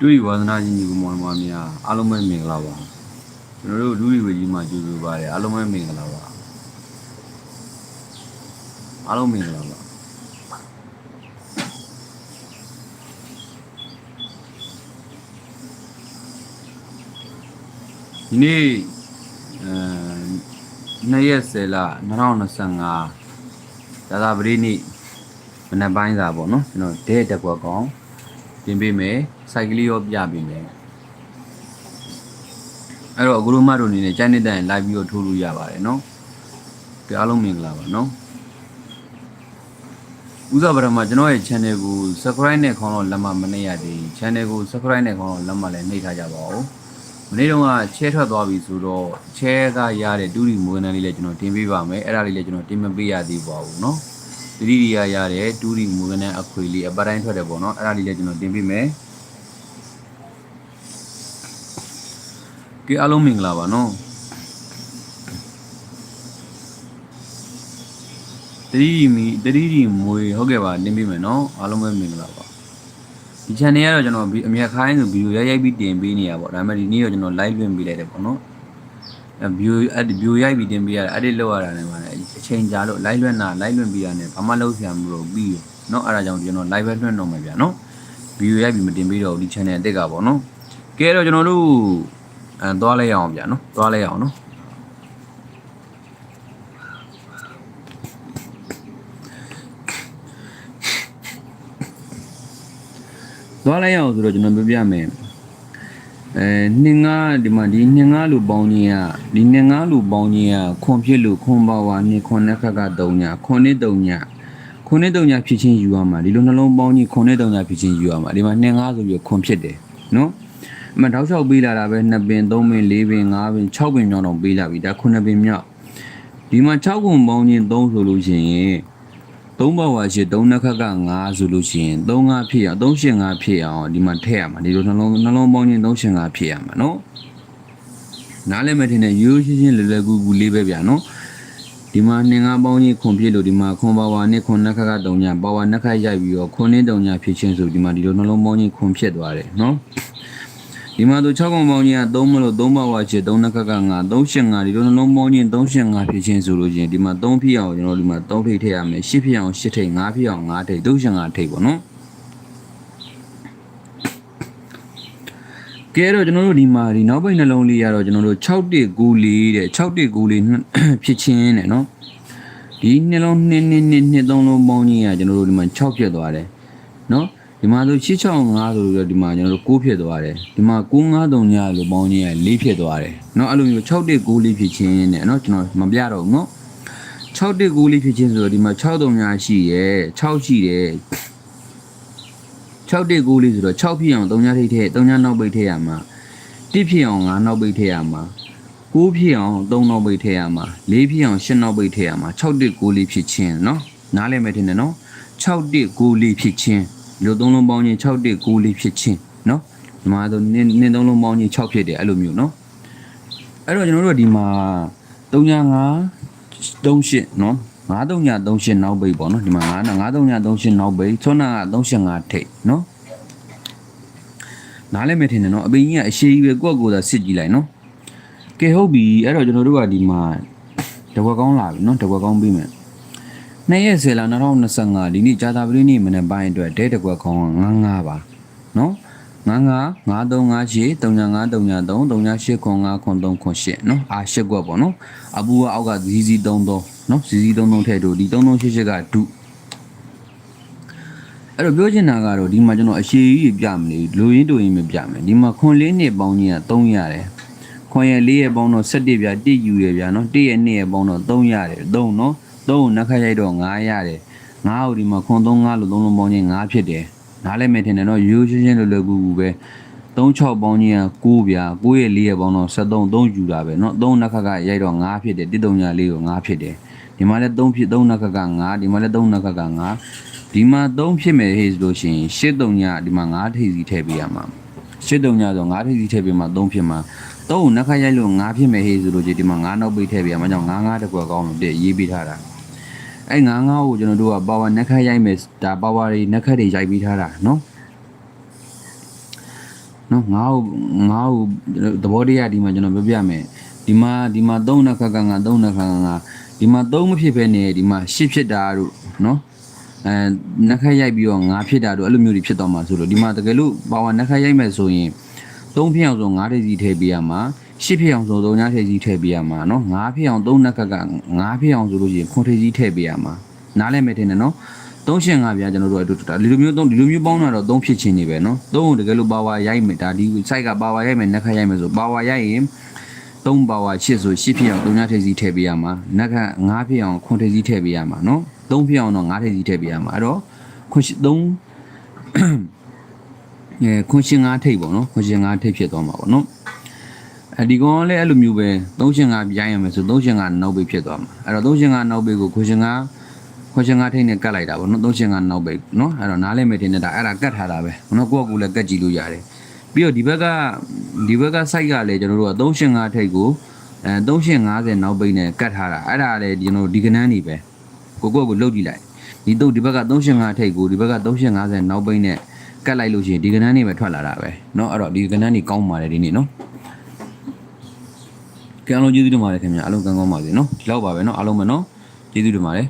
တူရီဝါသနာကြီးညီကိုမောင်မများအားလုံးပဲမင်္ဂလာပါကျွန်တော်တို့လူရီဝေကြီးမှာကြိုဆိုပါတယ်အားလုံးပဲမင်္ဂလာပါအားလုံးမင်္ဂလာပါဒီနေ့အဲနှစ်ရက်ဆယ်လ2025ဒါသာပရိနိမနက်ပိုင်းစာပေါ့နော်ကျွန်တော်ဒဲတက်ကွက်ကောင် ပြင်ပေးမယ်စိုက်ကလေးရောပြပေးမယ်အဲ့တော့အကူလိုမတို့အနေနဲ့ကျန်နေတဲ့ live ပြီးတော့ထိုးလို့ရပါတယ်နော်ကြအားလုံးမင်္ဂလာပါနော်ဦးစားပထမကျွန်တော်ရဲ့ channel ကို subscribe နဲ့ခေါင်းတော့လက်မမနှိပ်ရသေးဘူး channel ကို subscribe နဲ့ခေါင်းတော့လက်မလည်းနှိပ်ထားကြပါဦးမနေ့တုန်းကချဲထွက်သွားပြီဆိုတော့ချဲကရတဲ့တူရီမွေးနန်းလေးလည်းကျွန်တော်တင်ပေးပါမယ်အဲ့ဒါလေးလည်းကျွန်တော်တင်မပေးရသေးပါဘူးเนาะ သတိရိယာရတယ်တူရီမူကနဲ့အခွေလေးအပတိုင်းထွက်တယ်ပေါ့နော်အဲ့ဒါလေးလည်းကျွန်တော်တင်ပြမယ်ကြည့်အားလုံးမင်္ဂလာပါနော်တတိမီတတိရီမွေဟုတ်ကဲ့ပါတင်ပြမယ်နော်အားလုံးပဲမင်္ဂလာပါဒီ channel ကတော့ကျွန်တော်အမြတ်ခိုင်းဆိုဗီဒီယိုရိုက်ရိုက်ပြီးတင်ပေးနေရပါဗောဒါပေမဲ့ဒီနေ့တော့ကျွန်တော် live လွှင့်ပေးလိုက်တယ်ပေါ့နော် นาะအဲ view အဲ့ view ရိုက်ပြီးတင်ပေးရတာ edit လုပ်ရတာလည်းမှာအချိန်ကြာလို့ live လွှင့်တာ live လွှင့်ပေးရတဲ့ဘာမှလုပ်စရာမလိုပြီးရောเนาะအဲ့ဒါကြောင့်ကျွန်တော် live ပဲလွှင့်တော့မှာဗျာเนาะ view ရိုက်ပြီးမတင်ပေးတော့ဘူးဒီ channel အစ်စ်ကပေါ့เนาะကဲတော့ကျွန်တော်တို့အဲသွားလိုက်ရအောင်ဗျာเนาะသွားလိုက်ရအောင်เนาะသွားလိုက်ရအောင်ဆိုတော့ကျွန်တော်ပြောပြမယ် အဲနှင်းငါဒီမှာဒီနှင်းငါလူပေါင်းကြီးကဒီနှင်းငါလူပေါင်းကြီးကခွန်ဖြစ်လို့ခွန်ပါဝါနှင်းခွန်နဲ့ခက်က3ညခွန်နဲ့3ညခွန်နဲ့3ညဖြစ်ချင်းယူရမှာဒီလိုနှလုံးပေါင်းကြီးခွန်နဲ့3ညဖြစ်ချင်းယူရမှာဒီမှာနှင်းငါဆိုပြီးခွန်ဖြစ်တယ်နော်အမှတောက်လျှောက်ပေးလာတာပဲ2ပင်3ပင်4ပင်5ပင်6ပင်မြောက်တော့ပေးလာပြီဒါ9ပင်မြောက်ဒီမှာ6ခွန်ပေါင်းချင်း3ဆိုလို့ရှိရင် 3ဘဝရှိ3နှစ်ခက်က5ဆိုလို့ရှိရင်3 5ဖြစ်အောင်3ရှင်5ဖြစ်အောင်ဒီမှာထည့်ရမှာဒီလိုနှလုံးနှလုံးပေါင်းချင်း3ရှင်5ဖြစ်ရမှာနော်နားလည်းမထင်နဲ့ရိုးရှင်းရှင်းလွယ်လွယ်ကူကူလေးပဲဗျာနော်ဒီမှာနှင်ငါပေါင်းကြီးခွန်ဖြစ်လို့ဒီမှာခွန်ပါဝါနဲ့ခွန်နှစ်ခက်က3ညပါဝါနှစ်ခက်ရိုက်ပြီးတော့ခွန်နဲ့3ညဖြစ်ချင်းဆိုဒီမှာဒီလိုနှလုံးပေါင်းကြီးခွန်ဖြစ်သွားတယ်နော် ဒီမှာသူ6ခုပေါင်းကြီးက3မလို့3ပါဝါချစ်3နှစ်ခက်က5 3ရှင်5ဒီလိုနှလုံးပေါင်းကြီး3ရှင်5ဖြစ်ချင်းဆိုလို့ချင်းဒီမှာ3ဖြစ်အောင်ကျွန်တော်ဒီမှာ3ထိပ်ထည့်ရမယ်10ဖြစ်အောင်10ထိပ်5ဖြစ်အောင်5ထိပ်3ရှင်5ထိပ်ပေါ့နော်ကဲတော့ကျွန်တော်တို့ဒီမှာဒီနောက်ပိတ်နှလုံးလေးရတော့ကျွန်တော်တို့6တစ်9လေးတဲ့6တစ်9လေးဖြစ်ချင်းတဲ့နော်ဒီနှလုံး2 2 2 2 3လုံးပေါင်းကြီးကကျွန်တော်တို့ဒီမှာ6ဖြစ်သွားတယ်နော် ဒီမှာဆို665ဆိုလို့ဒီမှာကျွန်တော်တို့9ဖြစ်သွားတယ်ဒီမှာ953ညလို့ပေါင်းကြီးက4ဖြစ်သွားတယ်နော်အဲ့လိုမျိုး6တစ်9လေးဖြစ်ချင်းတဲ့နော်ကျွန်တော်မပြတော့ဘူးနော်6တစ်9လေးဖြစ်ချင်းဆိုတော့ဒီမှာ63ညရှိရဲ6ရှိတယ်6တစ်9လေးဆိုတော့6ဖြစ်အောင်3ညထိပ်ထည့်3ညနောက်ပိတ်ထည့်ရမှာ1ဖြစ်အောင်5နောက်ပိတ်ထည့်ရမှာ9ဖြစ်အောင်3နောက်ပိတ်ထည့်ရမှာ4ဖြစ်အောင်10နောက်ပိတ်ထည့်ရမှာ6တစ်9လေးဖြစ်ချင်းနော်နားလည်မယ်ထင်တယ်နော်6တစ်9လေးဖြစ်ချင်း လူသုံးလုံးပေါင်းချင်း6တစ်9လေးဖြစ်ချင်းနော်ဒီမှာဆိုနင်းနင်းသုံးလုံးပေါင်းချင်း6ဖြစ်တယ်အဲ့လိုမျိုးနော်အဲ့တော့ကျွန်တော်တို့ကဒီမှာ3ည5 38နော်9 3ည38နောက်ပိတ်ပေါ့နော်ဒီမှာ9 9 3ည38နောက်ပိတ်ဆွမ်းနာက35ထိတ်နော်နားလည်းမထင်နဲ့နော်အပင်ကြီးကအရှိကြီးပဲကိုယ့်ကိုယ်သာစစ်ကြည့်လိုက်နော်ကဲဟုတ်ပြီအဲ့တော့ကျွန်တော်တို့ကဒီမှာတဝက်ကောင်းလာပြီနော်တဝက်ကောင်းပြီးမယ် နှစ်ရက်ဆယ်လာ2025ဒီနေ့ဂျာတာပရိနေ့မနေ့ပိုင်းအတွက်ဒဲတကွက်ကောင်း99ပါနော်99 9358 3953 3938ခွန်5ခွန်3ခွန်8နော်အာ8ကွက်ပေါ့နော်အပူကအောက်ကဇီဇီ33နော်ဇီဇီ33ထဲတို့ဒီ3388ကဒုအဲ့တော့ပြောချင်တာကတော့ဒီမှာကျွန်တော်အရှိကြီးပြမနေလူရင်းတူရင်းမပြမယ်ဒီမှာခွန်လေးနှစ်ပေါင်းကြီးက3ရတယ်ခွန်ရဲ့4ရဲ့ပေါင်းတော့17ပြ1ယူရဗျာနော်1ရဲ့2ရဲ့ပေါင်းတော့3ရတယ်3နော် 3ကိုနှစ်ခါရိုက်တော့9ရတယ်9ကိုဒီမှာခွန်3 5လို့3လုံးပေါင်းချင်း9ဖြစ်တယ်နားလည်းမထင်နဲ့နော်ရိုးရှင်းရှင်းလွယ်လွယ်ကူကူပဲ36ပေါင်းကြီးက9ဗျာ9ရဲ့4ရဲ့ပေါင်းတော့73 3ယူတာပဲเนาะ3နှစ်ခါကရိုက်တော့9ဖြစ်တယ်1 3ညာလေးကို9ဖြစ်တယ်ဒီမှာလည်း3ဖြစ်3နှစ်ခါက9ဒီမှာလည်း3နှစ်ခါက9ဒီမှာ3ဖြစ်မယ်ဟေ့ဆိုလို့ရှိရင်8 3ညာဒီမှာ9ထိပ်စီထည့်ပေးရမှာ8 3ညာဆို9ထိပ်စီထည့်ပေးမှာ3ဖြစ်မှာ3ကိုနှစ်ခါရိုက်လို့9ဖြစ်မယ်ဟေ့ဆိုလို့ရှိရင်ဒီမှာ9နောက်ပိတ်ထည့်ပေးရမှာကြောင့်9 9တကွာကောင်းလို့တည့်ရေးပေးထားတာ အဲ့ငါးငါးကိုကျွန်တော်တို့က power နှက်ခတ်ရိုက်မယ်ဒါ power တွေနှက်ခတ်တွေရိုက်ပြီးထားတာနော်နော်ငါ့ကိုငါ့ကိုသဘောတရားဒီမှာကျွန်တော်ပြောပြမယ်ဒီမှာဒီမှာ၃နှက်ခတ်ကငါ၃နှက်ခတ်ငါဒီမှာ၃မဖြစ်ဘဲနဲ့ဒီမှာ၈ဖြစ်တာတို့နော်အဲနှက်ခတ်ရိုက်ပြီးတော့ငါဖြစ်တာတို့အဲ့လိုမျိုးတွေဖြစ်သွားမှာဆိုလို့ဒီမှာတကယ်လို့ power နှက်ခတ်ရိုက်မယ်ဆိုရင်၃ဖြစ်အောင်ဆို၅ဒစီထည့်ပေးရမှာ ရှစ်ဖြစ်အောင်ဆိုတော့ညထည့်ကြီးထည့်ပေးရမှာနော်ငါးဖြစ်အောင်သုံးနှက်ကကငါးဖြစ်အောင်ဆိုလို့ရှိရင်ခွန်ထည့်ကြီးထည့်ပေးရမှာနားလဲမယ်ထင်တယ်နော်သုံးရှင်ကဗျာကျွန်တော်တို့အတူတူဒီလိုမျိုးသုံးဒီလိုမျိုးပေါင်းတာတော့သုံးဖြစ်ချင်းနေပဲနော်သုံးကိုတကယ်လို့ပါဝါရိုက်မယ်ဒါဒီ site ကပါဝါရိုက်မယ်နှက်ခရိုက်မယ်ဆိုပါဝါရိုက်ရင်သုံးပါဝါချစ်ဆိုရှစ်ဖြစ်အောင်သုံးညထည့်ကြီးထည့်ပေးရမှာနှက်ကငါးဖြစ်အောင်ခွန်ထည့်ကြီးထည့်ပေးရမှာနော်သုံးဖြစ်အောင်တော့ငါးထည့်ကြီးထည့်ပေးရမှာအဲ့တော့ခွန်သုံးအဲခွန်ရှင်ငါးထိပ်ပေါ့နော်ခွန်ရှင်ငါးထိပ်ဖြစ်သွားမှာပေါ့နော် ဒီကောင်လည်းအဲ့လိုမျိုးပဲသုံးရှင်ငါးပြိုင်ရမယ်ဆိုသုံးရှင်ငါးနောက်ပိတ်ဖြစ်သွားမှာအဲ့တော့သုံးရှင်ငါးနောက်ပိတ်ကိုခွန်ရှင်ငါးခွန်ရှင်ငါထိတ်နဲ့ကတ်လိုက်တာပေါ့နော်သုံးရှင်ငါနောက်ပဲနော်အဲ့တော့နားလဲမယ်ထင်နေတာအဲ့ဒါကတ်ထားတာပဲနော်ကိုယ့်အကူလည်းကတ်ကြည့်လို့ရတယ်ပြီးတော့ဒီဘက်ကဒီဘက်က site ကလည်းကျွန်တော်တို့ကသုံးရှင်ငါထိတ်ကိုအဲသုံးရှင်50နောက်ပိတ်နဲ့ကတ်ထားတာအဲ့ဒါလည်းကျွန်တော်တို့ဒီကနန်းနေပဲကိုကိုယ့်အကူလုတ်ကြည့်လိုက်ဒီတော့ဒီဘက်ကသုံးရှင်ငါထိတ်ကိုဒီဘက်ကသုံးရှင်50နောက်ပိတ်နဲ့ကတ်လိုက်လို့ရှိရင်ဒီကနန်းနေပဲထွက်လာတာပဲနော်အဲ့တော့ဒီကနန်းနေကောင်းပါတယ်ဒီနေ့နော် ကံလုံးကျေးဇူးတင်ပါတယ်ခင်ဗျာအားလုံးကံကောင်းပါစေနော်ဒီလောက်ပါပဲနော်အားလုံးပဲနော်ကျေးဇူးတင်ပါတယ်